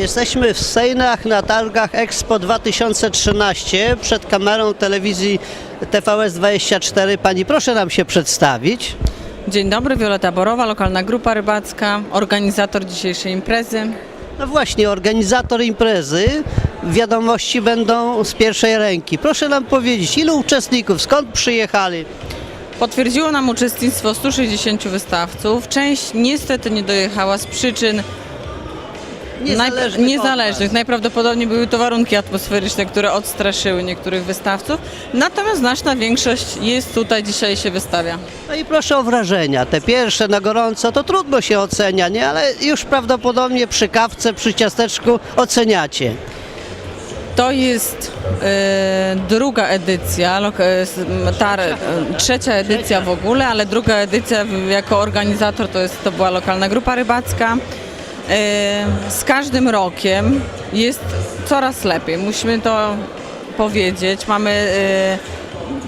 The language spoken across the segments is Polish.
Jesteśmy w Sejnach na targach Expo 2013 przed kamerą telewizji TVS24. Pani proszę nam się przedstawić. Dzień dobry, Wioleta Borowa, lokalna grupa rybacka, organizator dzisiejszej imprezy. No właśnie, organizator imprezy. Wiadomości będą z pierwszej ręki. Proszę nam powiedzieć, ilu uczestników, skąd przyjechali? Potwierdziło nam uczestnictwo 160 wystawców. Część niestety nie dojechała z przyczyn Niezależnych niezależnych. Najprawdopodobniej były to warunki atmosferyczne, które odstraszyły niektórych wystawców. Natomiast znaczna większość jest tutaj dzisiaj się wystawia. No i proszę o wrażenia. Te pierwsze na gorąco to trudno się ocenia, nie? Ale już prawdopodobnie przy kawce, przy ciasteczku oceniacie. To jest e, druga edycja, e, tar, e, trzecia edycja w ogóle, ale druga edycja jako organizator to, jest, to była lokalna grupa rybacka. Z każdym rokiem jest coraz lepiej, musimy to powiedzieć. Mamy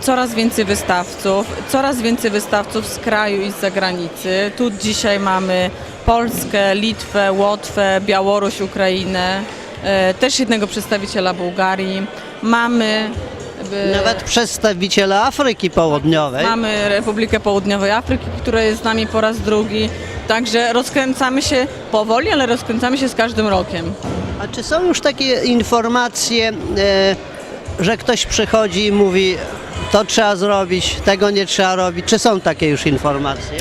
coraz więcej wystawców, coraz więcej wystawców z kraju i z zagranicy. Tu dzisiaj mamy Polskę, Litwę, Łotwę, Białoruś, Ukrainę, e, też jednego przedstawiciela Bułgarii. Mamy e, Nawet przedstawiciele Afryki Południowej. Mamy Republikę Południowej Afryki, która jest z nami po raz drugi. Także rozkręcamy się powoli, ale rozkręcamy się z każdym rokiem. A czy są już takie informacje, e, że ktoś przychodzi i mówi, to trzeba zrobić, tego nie trzeba robić? Czy są takie już informacje?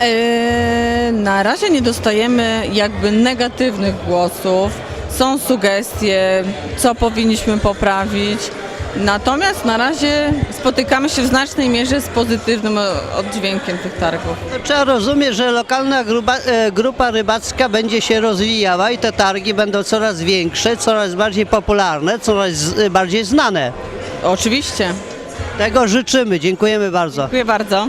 E, na razie nie dostajemy jakby negatywnych głosów. Są sugestie, co powinniśmy poprawić. Natomiast na razie spotykamy się w znacznej mierze z pozytywnym oddźwiękiem tych targów. Trzeba rozumieć, że lokalna grupa, e, grupa rybacka będzie się rozwijała i te targi będą coraz większe, coraz bardziej popularne, coraz bardziej znane. Oczywiście. Tego życzymy. Dziękujemy bardzo. Dziękuję bardzo.